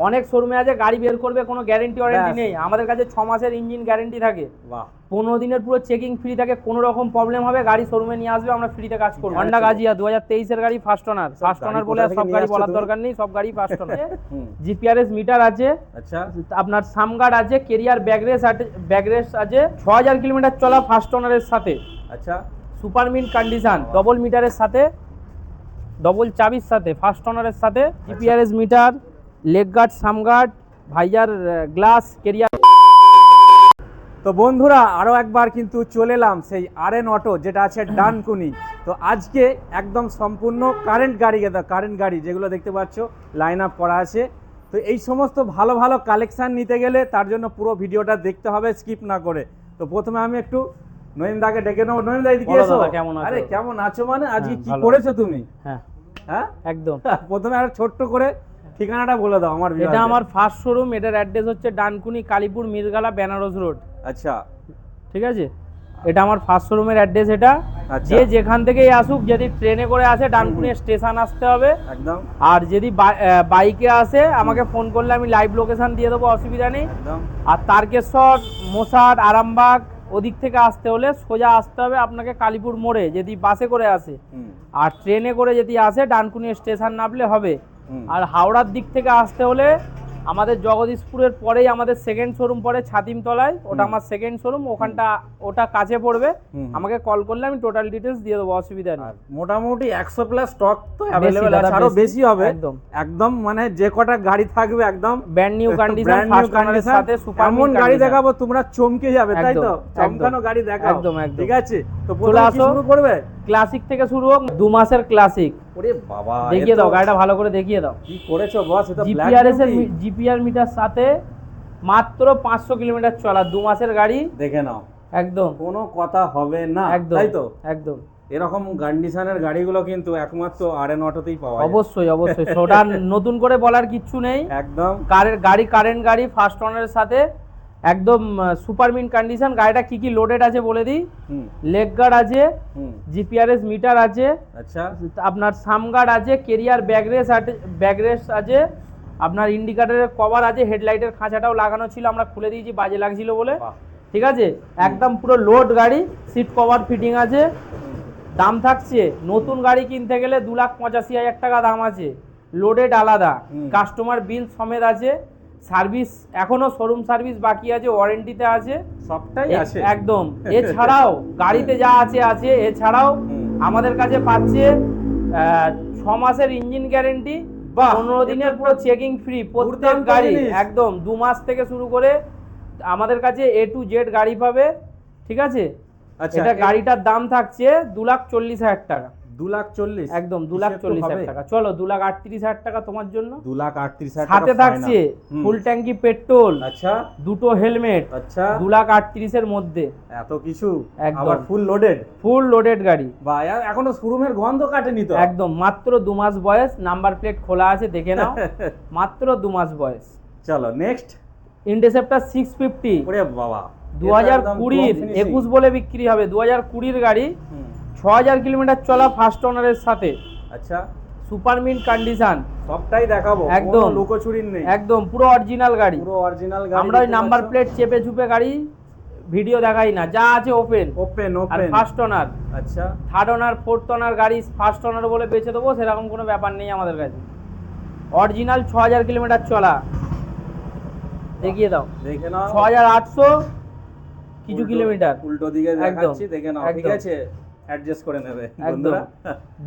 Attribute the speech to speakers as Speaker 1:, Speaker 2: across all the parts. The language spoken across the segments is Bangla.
Speaker 1: অনেক শোরুমে আছে গাড়ি বের করবে কোনো গ্যারেন্টি ওয়ারেন্টি নেই। আমাদের কাছে ছ মাসের ইঞ্জিন গ্যারেন্টি থাকে। পনেরো দিনের পুরো চেকিং ফ্রি থাকে কোনো রকম প্রবলেম হবে গাড়ি শোরুমে নিয়ে আসবে আমরা ফ্রিতে কাজ করব। হন্ডা গাজিয়া দু হাজার তেইশের গাড়ি ফার্স্ট ওনার ফার্স্ট ওনার বলে আর সব গাড়ি বলার দরকার নেই সব গাড়ি ফার্স্ট ওনার
Speaker 2: হুম।
Speaker 1: জিপিআরএস মিটার আছে।
Speaker 2: আচ্ছা।
Speaker 1: আপনার সামগার্ড আছে কেরিয়ার ব্যাগরেস আছে ব্যাগরেস আছে। ছ হাজার কিলোমিটার চলা ফার্স্ট ওনারের সাথে।
Speaker 2: আচ্ছা।
Speaker 1: সুপার মিন্ট কন্ডিশন ডবল মিটারের সাথে ডবল চাবির সাথে ফার্স্ট ওনারের সাথে GPRS meter leg guard sump guard visor glass carrier
Speaker 2: তো বন্ধুরা আরও একবার কিন্তু চলে এলাম সেই আর এন অটো যেটা আছে ডানকুনি। তো আজকে একদম সম্পূর্ণ কারেন্ট গাড়ি কারেন্ট গাড়ি যেগুলো দেখতে পাচ্ছ লাইন আপ করা আছে। তো এই সমস্ত ভালো ভালো কালেকশান নিতে গেলে তার জন্য পুরো ভিডিওটা দেখতে হবে স্কিপ না করে। তো প্রথমে আমি একটু নয়নদাকে ডেকে নেব। নয়নদা এদিকে এসো।
Speaker 1: কেমন আছো?
Speaker 2: আরে কেমন আছো মানে? আজকে
Speaker 1: হ্যাঁ,
Speaker 2: কি করেছ তুমি?
Speaker 1: হ্যাঁ।
Speaker 2: হ্যাঁ?
Speaker 1: একদম।
Speaker 2: প্রথমে আর ছোট্ট করে ঠিকানাটা বলে দাও আমার
Speaker 1: এটা আমার ফার্স্ট শোরুম এটার অ্যাড্রেস হচ্ছে ডানকুনি কালীপুর মিরগালা বেনারস রোড।
Speaker 2: আচ্ছা।
Speaker 1: ঠিক আছে? এটা আমার ফার্স্ট শোরুমের অ্যাড্রেস এটা।
Speaker 2: আচ্ছা।
Speaker 1: যে যেখান থেকেই আসুক যদি ট্রেনে করে আসে ডানকুনি স্টেশন আসতে হবে।
Speaker 2: একদম।
Speaker 1: আর যদি বাইকে আসে আমাকে ফোন করলে আমি লাইভ লোকেশন দিয়ে দেবো অসুবিধা নেই। আর তারকেশ্বর মোসাট আরামবাগ ওদিক থেকে আসতে হলে সোজা আসতে হবে আপনাকে কালীপুর মোড়ে যদি বাসে করে আসে। আর ট্রেনে করে যদি আসে ডানকুনি স্টেশন নামলে হবে। আর হাওড়ার দিক থেকে আসতে হলে আমাদের জগদীশপুরের পরেই আমাদের সেকেন্ড শোরুম পড়ে ছাতিমতলায়। ওটা আমার সেকেন্ড শোরুম ওখানটা ওটা কাছে পড়বে। আমাকে কল করলে আমি টোটাল ডিটেলস দিয়ে দেবো অসুবিধা নেই।
Speaker 2: মোটামুটি একশো প্লাস স্টক তো অ্যাভেলেবেল আছে। আরও
Speaker 1: বেশি।
Speaker 2: হবে।
Speaker 1: একদম।
Speaker 2: একদম মানে যে কটা গাড়ি থাকবে একদম
Speaker 1: brand new condition first
Speaker 2: condition,
Speaker 1: সাথে সুপার
Speaker 2: এমন গাড়ি দেখাবো তোমরা চমকে যাবে তাই তো? চমকানো গাড়ি দেখাও।
Speaker 1: একদম, একদম।
Speaker 2: ঠিক আছে? তো
Speaker 1: চলে আসো।
Speaker 2: শুরু করবে?
Speaker 1: ক্লাসিক থেকে শুরু হোক দু মাসের ক্লাসিক
Speaker 2: ওরে বাবা
Speaker 1: দেখিয়ে দাও গাড়িটা ভালো করে দেখিয়ে দাও।
Speaker 2: কি করেছ বস এটা
Speaker 1: জিপিআরএস এর জিপিআর মিটার সাথে মাত্র পাঁচশো কিলোমিটার চলা দু মাসের গাড়ি।
Speaker 2: দেখে নাও।
Speaker 1: একদম।
Speaker 2: কোনো কথা হবে না
Speaker 1: একদম
Speaker 2: তাই তো?
Speaker 1: একদম।
Speaker 2: এরকম কন্ডিশনের গাড়িগুলো কিন্তু একমাত্র আর এন অটোতেই পাওয়া যায়।
Speaker 1: অবশ্যই অবশ্যই। ওটা নতুন করে বলার কিচ্ছু নেই।
Speaker 2: একদম।
Speaker 1: কারের গাড়ি কারেন্ট গাড়ি ফার্স্ট ওনারের সাথে একদম সুপার মিন কন্ডিশন গাড়িটা কি কি লোডেড আছে বলে দিই। লেগ গার্ড আছে জিপিআরএস মিটার আছে
Speaker 2: আচ্ছা।
Speaker 1: আপনার সামগার্ড আছে কেরিয়ার ব্যাগরেস আছে ব্যাগরেস আছে আপনার ইন্ডিকেটরের কভার আছে হেডলাইটের খাঁচাটাও লাগানো ছিল আমরা খুলে দিয়েছি বাজে লাগছিল বলে। ঠিক আছে? একদম পুরো লোড গাড়ি সিট কভার ফিটিং আছে। দাম থাকছে নতুন গাড়ি কিনতে গেলে দু লাখ পঁচাশি হাজার টাকা দাম আছে। লোডেড আলাদা। কাস্টমার বিল সমেত আছে। সার্ভিস এখনও শোরুম সার্ভিস বাকি আছে ওয়ারেন্টিতে আছে।
Speaker 2: সবটাই আছে।
Speaker 1: একদম। এছাড়াও গাড়িতে যা আছে আছে। এছাড়াও। আমাদের কাছে পাচ্ছে ছ মাসের ইঞ্জিন গ্যারেন্টি পনেরো দিনের পুরো চেকিং ফ্রি প্রত্যেক গাড়ি একদম। দু মাস থেকে শুরু করে আমাদের কাছে এ টু জেড গাড়ি পাবে ঠিক আছে?
Speaker 2: আচ্ছা।
Speaker 1: এটা গাড়িটার দাম থাকছে দু লাখ চল্লিশ হাজার টাকা।
Speaker 2: দু লাখ চল্লিশ।
Speaker 1: একদম দু লাখ চল্লিশ হাজার টাকা। চলো দু লাখ আটত্রিশ হাজার টাকা তোমার জন্য।
Speaker 2: দু লাখ আটত্রিশ হাজার
Speaker 1: সাথে থাকছে ফুল ট্যাঙ্কি পেট্রোল
Speaker 2: আচ্ছা।
Speaker 1: দুটো হেলমেট
Speaker 2: আচ্ছা।
Speaker 1: দু লাখ আটত্রিশের মধ্যে।
Speaker 2: এত কিছু?
Speaker 1: একদম।
Speaker 2: ফুল লোডেড
Speaker 1: ফুল লোডেড গাড়ি।
Speaker 2: বা এখনও শোরুমের গন্ধ কাটেনি তো?
Speaker 1: একদম মাত্র দু মাস বয়স। নাম্বার প্লেট খোলা আছে দেখে নাও। মাত্র দু মাস বয়স।
Speaker 2: চলো নেক্সট
Speaker 1: ইন্টারসেপ্টার সিক্স ফিফটি
Speaker 2: ওরে বাবা।
Speaker 1: দু হাজার কুড়ির একুশ বলে বিক্রি হবে। দু হাজার কুড়ির গাড়ি ছ হাজার কিলোমিটার চলা ফার্স্ট ওনারের সাথে।
Speaker 2: আচ্ছা।
Speaker 1: সুপার মিন্ট কন্ডিশন
Speaker 2: সবটাই দেখাবো
Speaker 1: একদম।
Speaker 2: লুকোচুরির নেই।
Speaker 1: একদম পুরো অরিজিনাল গাড়ি।
Speaker 2: পুরো অরিজিনাল গাড়ি
Speaker 1: আমরা ওই নাম্বার প্লেট চেপে চুপে গাড়ি ভিডিও দেখাই না যা আছে ওপেন
Speaker 2: ওপেন
Speaker 1: আর
Speaker 2: ওপেন
Speaker 1: ফার্স্ট ওনার
Speaker 2: আচ্ছা।
Speaker 1: থার্ড ওনার ফোর্থ ওনার গাড়ি ফার্স্ট ওনার বলে বেচে দেবো সেরকম কোনো ব্যাপার নেই আমাদের কাছে। অরিজিনাল ছ হাজার কিলোমিটার চলা। দেখিয়ে দাও।
Speaker 2: দেখে নাও।
Speaker 1: ছ হাজার আটশো কিছু কিলোমিটার।
Speaker 2: উল্টো দিকে দেখাচ্ছি দেখে নাও ঠিক আছে? অ্যাডজাস্ট করে নেবে বন্ধুরা।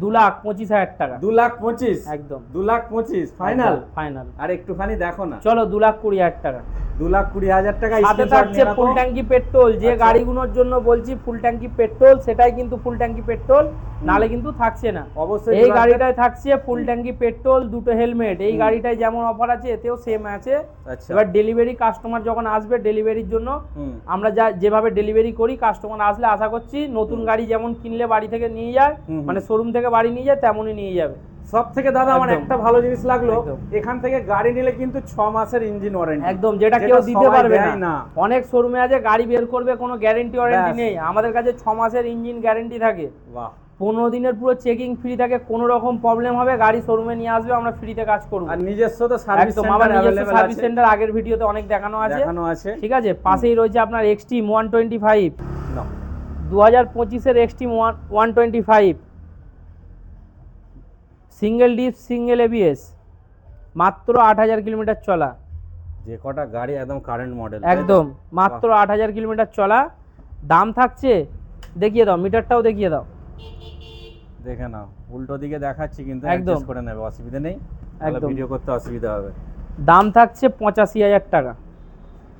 Speaker 1: দু লাখ পঁচিশ হাজার টাকা।
Speaker 2: দু লাখ পঁচিশ?
Speaker 1: একদম।
Speaker 2: দু লাখ পঁচিশ ফাইনাল
Speaker 1: ফাইনাল
Speaker 2: আর একটুখানি দেখো না।
Speaker 1: চলো দু লাখ কুড়ি হাজার টাকা।
Speaker 2: দু লাখ কুড়ি হাজার টাকা
Speaker 1: সাথে থাকছে ফুল ট্যাঙ্কি পেট্রোল। যে
Speaker 2: আচ্ছা।
Speaker 1: গাড়িগুলোর জন্য বলছি ফুল ট্যাঙ্কি পেট্রোল সেটাই কিন্তু ফুল ট্যাঙ্কি পেট্রোল নালে কিন্তু থাকছে না।
Speaker 2: অবশ্যই
Speaker 1: এই গাড়িটায় থাকছে ফুল ট্যাঙ্কি পেট্রোল দুটো হেলমেট। এই গাড়িটায় যেমন অফার আছে এতেও সেম আছে।
Speaker 2: আচ্ছা।
Speaker 1: এবার ডেলিভারি কাস্টমার যখন আসবে ডেলিভারির জন্য আমরা যা যেভাবে ডেলিভারি করি কাস্টমার আসলে আশা করছি নতুন গাড়ি যেমন কিনলে বাড়ি থেকে নিয়ে যায়। মানে শোরুম থেকে বাড়ি নিয়ে যায় তেমনই নিয়ে যাবে।
Speaker 2: সব থেকে দাদা আমার একটা ভালো জিনিস লাগল এখান থেকে গাড়ি নিলে কিন্তু ছ মাসের ইঞ্জিন ওয়ারেন্টি
Speaker 1: একদম যেটা কেউ দিতে পারবে না। অনেক শোরুমে আছে গাড়ি বের করবে কোনো গ্যারেন্টি ওয়ারেন্টি নেই। আমাদের কাছে ছ মাসের ইঞ্জিন গ্যারেন্টি থাকে।
Speaker 2: বাহ।
Speaker 1: পনেরো দিনের পুরো চেকিং ফ্রি থাকে কোনো রকম প্রবলেম হবে গাড়ি শোরুমে নিয়ে আসবে আমরা ফ্রিতে কাজ করব।
Speaker 2: আর নিজস্ব তো সার্ভিস
Speaker 1: আমার নিজস্ব সার্ভিস সেন্টার আগের ভিডিওতে অনেক দেখানো আছে।
Speaker 2: দেখানো আছে।
Speaker 1: ঠিক আছে? পাশেই রয়েছে আপনার এক্সট্রিম ওয়ান টোয়েন্টি ফাইভ দু হাজার পঁচিশের Xtreme one one twenty five single deep single ABS মাত্র আট হাজার কিলোমিটার চলা।
Speaker 2: যে কটা গাড়ি একদম কারেন্ট মডেল
Speaker 1: একদম মাত্র আট হাজার কিলোমিটার চলা। দাম থাকছে দেখিয়ে দাও মিটারটাও দেখিয়ে দাও।
Speaker 2: দেখে নাও উল্টো দিকে দেখাচ্ছি কিন্তু
Speaker 1: একদম।
Speaker 2: করে নেবে অসুবিধা নেই।
Speaker 1: একদম।
Speaker 2: ভিডিও করতে অসুবিধা হবে।
Speaker 1: দাম থাকছে পঁচাশি হাজার টাকা।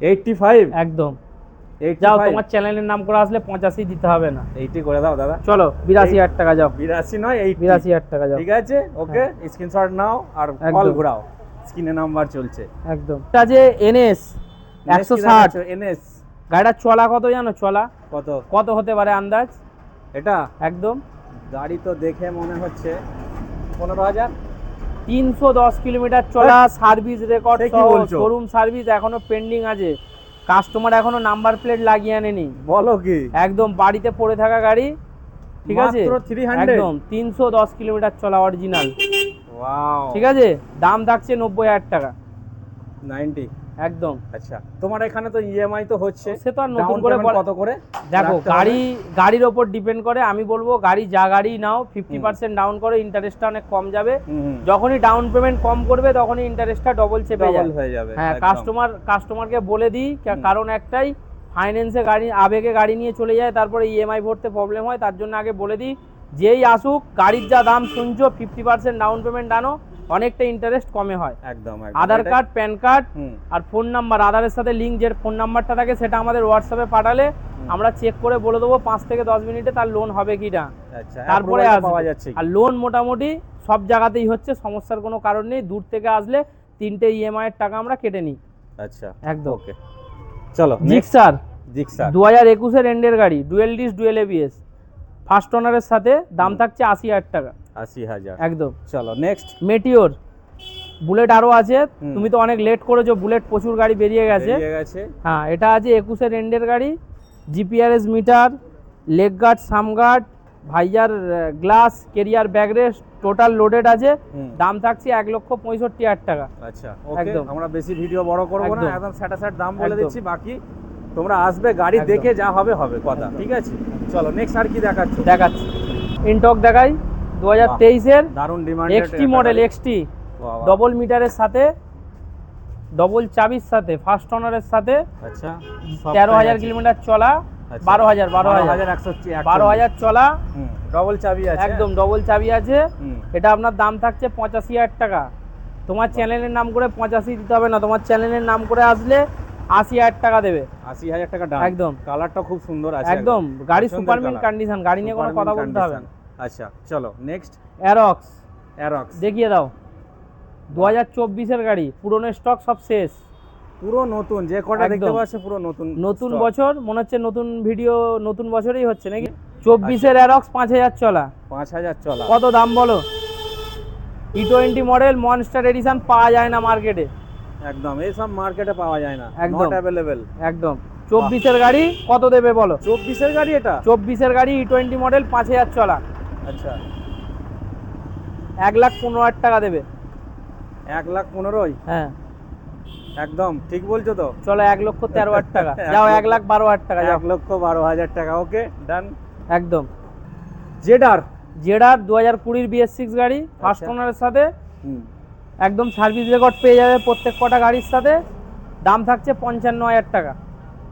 Speaker 2: এইটটি ফাইভ
Speaker 1: একদম। যাও তোমার চ্যানেলের নাম করে আসলে পঁচাশি দিতে হবে না।
Speaker 2: এইটি করে দাও দাদা।
Speaker 1: চলো বিরাশি হাজার টাকা যাও।
Speaker 2: বিরাশি নয় এইট
Speaker 1: বিরাশি হাজার টাকা যাও।
Speaker 2: ঠিক আছে ওকে স্ক্রিনশট নাও আর কল। ঘোরাও। স্ক্রিনে নাম্বার চলছে।
Speaker 1: একদম। এটা যে এনএস একশো ষাট।
Speaker 2: এনএস
Speaker 1: গাড়িটা চলা কত জানো? চলা।
Speaker 2: কত?
Speaker 1: কত হতে পারে আন্দাজ?
Speaker 2: এটা?
Speaker 1: একদম।
Speaker 2: গাড়ি তো দেখে মনে হচ্ছে পনেরো হাজার।
Speaker 1: তিনশো দশ কিলোমিটার চলা সার্ভিস রেকর্ড
Speaker 2: কি বলছো?
Speaker 1: শোরুম সার্ভিস এখনও পেন্ডিং আছে। কাস্টমার এখনও নাম্বার প্লেট লাগিয়ে আনেনি।
Speaker 2: বলো কি?
Speaker 1: একদম বাড়িতে পড়ে থাকা গাড়ি ঠিক আছে? একদম তিনশো দশ কিলোমিটার চলা অরিজিনাল ঠিক আছে? দাম থাকছে নব্বই হাজার টাকা।
Speaker 2: নাইনটি
Speaker 1: একদম।
Speaker 2: আচ্ছা। তোমার এখানে তো ইএমআই তো হচ্ছে।
Speaker 1: সে তো আর নতুন করে
Speaker 2: কত করে?
Speaker 1: দেখো গাড়ি গাড়ির ওপর ডিপেন্ড করে আমি বলব গাড়ি যা গাড়ি নাও ফিফটি পার্সেন্ট ডাউন করে ইন্টারেস্টটা অনেক কম যাবে। যখনই ডাউন পেমেন্ট কম করবে তখনই ইন্টারেস্টটা ডবল চেপে
Speaker 2: হয়ে যাবে
Speaker 1: হ্যাঁ কাস্টমার কাস্টমারকে বলে দিই কারণ একটাই ফাইন্যান্সে গাড়ি আবেগে গাড়ি নিয়ে চলে যায় তারপরে ইএমআই ভরতে প্রবলেম হয় তার জন্য আগে বলে দিই যেই আসুক গাড়ির যা দাম শুনছো ফিফটি পার্সেন্ট ডাউন পেমেন্ট আনো অনেকটা ইন্টারেস্ট কমে হয়।
Speaker 2: একদম।
Speaker 1: আধার কার্ড প্যান কার্ড আর ফোন নাম্বার আধারের সাথে লিঙ্ক যে ফোন নাম্বারটা থাকে সেটা আমাদের হোয়াটসঅ্যাপে পাঠালে আমরা চেক করে বলে দেবো পাঁচ থেকে দশ মিনিটে তার লোন হবে কি না
Speaker 2: আচ্ছা
Speaker 1: তারপরে আর লোন মোটামুটি সব জায়গাতেই হচ্ছে সমস্যার কোনো কারণ নেই। দূর থেকে আসলে তিনটে ইএমআই এর টাকা আমরা কেটে নিই।
Speaker 2: আচ্ছা
Speaker 1: একদম।
Speaker 2: ওকে চলো
Speaker 1: জিক্সার
Speaker 2: জিক্সার
Speaker 1: দু হাজার একুশের এন্ডের গাড়ি dual disc dual ABS first ওনারের সাথে দাম থাকছে আশি হাজার টাকা।
Speaker 2: আশি হাজার।
Speaker 1: একদম।
Speaker 2: চলো নেক্সট
Speaker 1: মেটিওর বুলেট আরও আছে। তুমি তো অনেক লেট করেছ বুলেট প্রচুর গাড়ি বেরিয়ে গেছে। হ্যাঁ এটা আছে একুশের এন্ডের গাড়ি। GPRS meter leg guard sump guard visor glass carrier backrest total loaded আছে। দাম থাকছে এক লক্ষ পঁয়ষট্টি হাজার টাকা।
Speaker 2: আচ্ছা
Speaker 1: একদম।
Speaker 2: আমরা বেশি ভিডিও বড় করব না
Speaker 1: একদম।
Speaker 2: একদম স্যাটাসাইড দাম বলে দিচ্ছি বাকি তোমরা আসবে গাড়ি দেখে যা হবে হবে কথা ঠিক আছে? চলো নেক্সট আর কি দেখাচ্ছ?
Speaker 1: দেখাচ্ছি। ইনটক দেখাই। দু হাজার তেইশের
Speaker 2: demand
Speaker 1: XT model XT double মিটারের সাথে ডবল চাবির সাথে ফার্স্ট অনারের সাথে
Speaker 2: আচ্ছা
Speaker 1: তেরো হাজার কিলোমিটার চলা
Speaker 2: আচ্ছা।
Speaker 1: বারো হাজার বারো হাজার। বারো চলা।
Speaker 2: ডবল চাবি আছে।
Speaker 1: একদম ডবল চাবি আছে। এটা আপনার দাম থাকছে পঁচাশি হাজার টাকা। তোমার চ্যানেলের নাম করে পঁচাশি দিতে হবে না। তোমার চ্যানেলের নাম করে আসলে আশি হাজার টাকা দেবে।
Speaker 2: আশি হাজার টাকা
Speaker 1: একদম।
Speaker 2: কালারটা খুব সুন্দর আছে
Speaker 1: একদম। গাড়ি
Speaker 2: পছন্দের
Speaker 1: সুপার মিন
Speaker 2: colour।
Speaker 1: কন্ডিশন গাড়ি নিয়ে কোনো কথা বলতে হবে না।
Speaker 2: আচ্ছা চলো নেক্সট
Speaker 1: অ্যারক্স
Speaker 2: অ্যারক্স
Speaker 1: দেখিয়ে দাও। দু হাজার চব্বিশের গাড়ি পুরনো স্টক সব শেষ।
Speaker 2: পুরো নতুন যে কটা দেখতে। পাচ্ছ পুরো নতুন
Speaker 1: নতুন বছর মনে হচ্ছে নতুন ভিডিও নতুন বছরেই হচ্ছে নাকি? চব্বিশের অ্যারক্স পাঁচ হাজার চলা।
Speaker 2: পাঁচ হাজার চলা।
Speaker 1: কত দাম বলো? E twenty model monster edition পাওয়া যায় না মার্কেটে
Speaker 2: একদম এইসব মার্কেটে পাওয়া যায় না।
Speaker 1: একদম।
Speaker 2: অ্যাভেলেবেল
Speaker 1: একদম। চব্বিশের গাড়ি কত দেবে বলো?
Speaker 2: চব্বিশের গাড়ি এটা?
Speaker 1: চব্বিশের গাড়ি ই টোয়েন্টি মডেল পাঁচ হাজার চলা।
Speaker 2: আচ্ছা।
Speaker 1: এক লাখ পনেরো হাজার টাকা দেবে।
Speaker 2: এক লাখ পনেরোই?
Speaker 1: হ্যাঁ।
Speaker 2: একদম ঠিক বলছো তো?
Speaker 1: চলো এক লক্ষ তেরো হাজার টাকা। যাও এক লাখ বারো হাজার টাকা
Speaker 2: এক লক্ষ বারো হাজার টাকা ওকে ডান।
Speaker 1: একদম।
Speaker 2: জেডার?
Speaker 1: জেডার দু হাজার কুড়ির বিএস সিক্স গাড়ি ফার্স্ট
Speaker 2: আচ্ছা।
Speaker 1: ওনারের সাথে। একদম সার্ভিস রেকর্ড পেয়ে যাবে প্রত্যেক কটা গাড়ির সাথে। দাম থাকছে পঞ্চান্ন হাজার টাকা।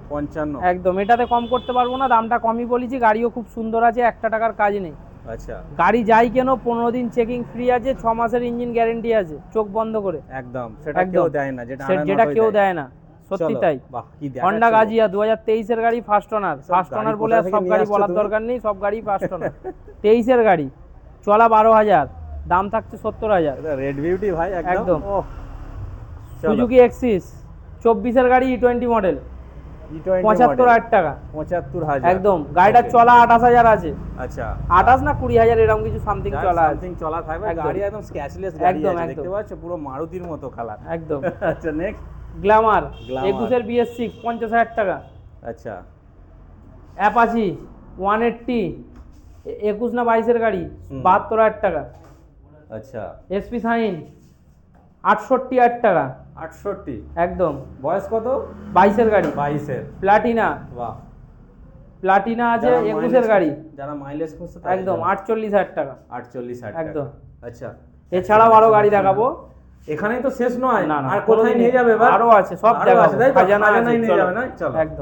Speaker 2: পঞ্চান্ন।
Speaker 1: একদম এটাতে কম করতে পারব না দামটা কমই বলেছি গাড়িও খুব সুন্দর আছে একটা টাকার কাজ নেই।
Speaker 2: আচ্ছা।
Speaker 1: গাড়ি যাই কেন পনেরো দিন চেকিং ফ্রি আছে ছ মাসের ইঞ্জিন গ্যারেন্টি আছে চোখ বন্ধ করে।
Speaker 2: একদম সেটা কেউ দেয় না যেটা
Speaker 1: যেটা কেউ দেয় না সত্যি তাই। হন্ডা গাজিয়া দু হাজার তেইশের গাড়ি ফার্স্ট
Speaker 2: সব
Speaker 1: ফার্স্ট ওনার বলে সব গাড়ি বলার দরকার নেই সব গাড়ি ফার্স্ট ওনার তেইশের গাড়ি চলা বারো হাজার দাম থাকছে সত্তর হাজার।
Speaker 2: রেড বিউটি ভাই একদম।
Speaker 1: সুজুকি এক্সিস চব্বিশের গাড়ি ই টোয়েন্টি মডেল
Speaker 2: E20
Speaker 1: পঁচাত্তর হাজার টাকা।
Speaker 2: পঁচাত্তর হাজার।
Speaker 1: একদম। গাড়িটার চলা আঠাশ হাজার আছে।
Speaker 2: আচ্ছা।
Speaker 1: আঠাশ না কুড়ি হাজার এরকম কিছু সামথিং চলা
Speaker 2: সামথিং চলা থাকবে। গাড়ি একদম স্ক্র্যাচলেস গাড়ি
Speaker 1: একদম,
Speaker 2: দেখতে পাচ্ছ? পুরো মারুতির মতো কালার
Speaker 1: একদম।
Speaker 2: আচ্ছা নেক্সট
Speaker 1: গ্ল্যামার একুশের বিএস সিক্স পঞ্চাশ হাজার টাকা।
Speaker 2: আচ্ছা।
Speaker 1: অ্যাপাচি ওয়ান এইট্টি একুশ না বাইশের গাড়ি বাহাত্তর হাজার টাকা।
Speaker 2: আচ্ছা।
Speaker 1: এসপি সাইন আটষট্টি হাজার টাকা।
Speaker 2: আটষট্টি।
Speaker 1: একদম।
Speaker 2: বয়স কত?
Speaker 1: বাইশের গাড়ি।
Speaker 2: বাইশের।
Speaker 1: প্লাটিনা।
Speaker 2: বাহ।
Speaker 1: প্লাটিনা আছে একুশের গাড়ি।
Speaker 2: যারা মাইলেজ খুঁজছে
Speaker 1: একদম। আটচল্লিশ হাজার টাকা।
Speaker 2: আটচল্লিশ হাজার
Speaker 1: একদম।
Speaker 2: আচ্ছা।
Speaker 1: এছাড়াও আরও গাড়ি দেখাবো।
Speaker 2: এখানেই তো শেষ নয়। আর কোথায় নিয়ে যাবে এবার?
Speaker 1: আরও আছে সব জায়গা
Speaker 2: আছে, তাই নিয়ে যাবে না চলো।
Speaker 1: একদম।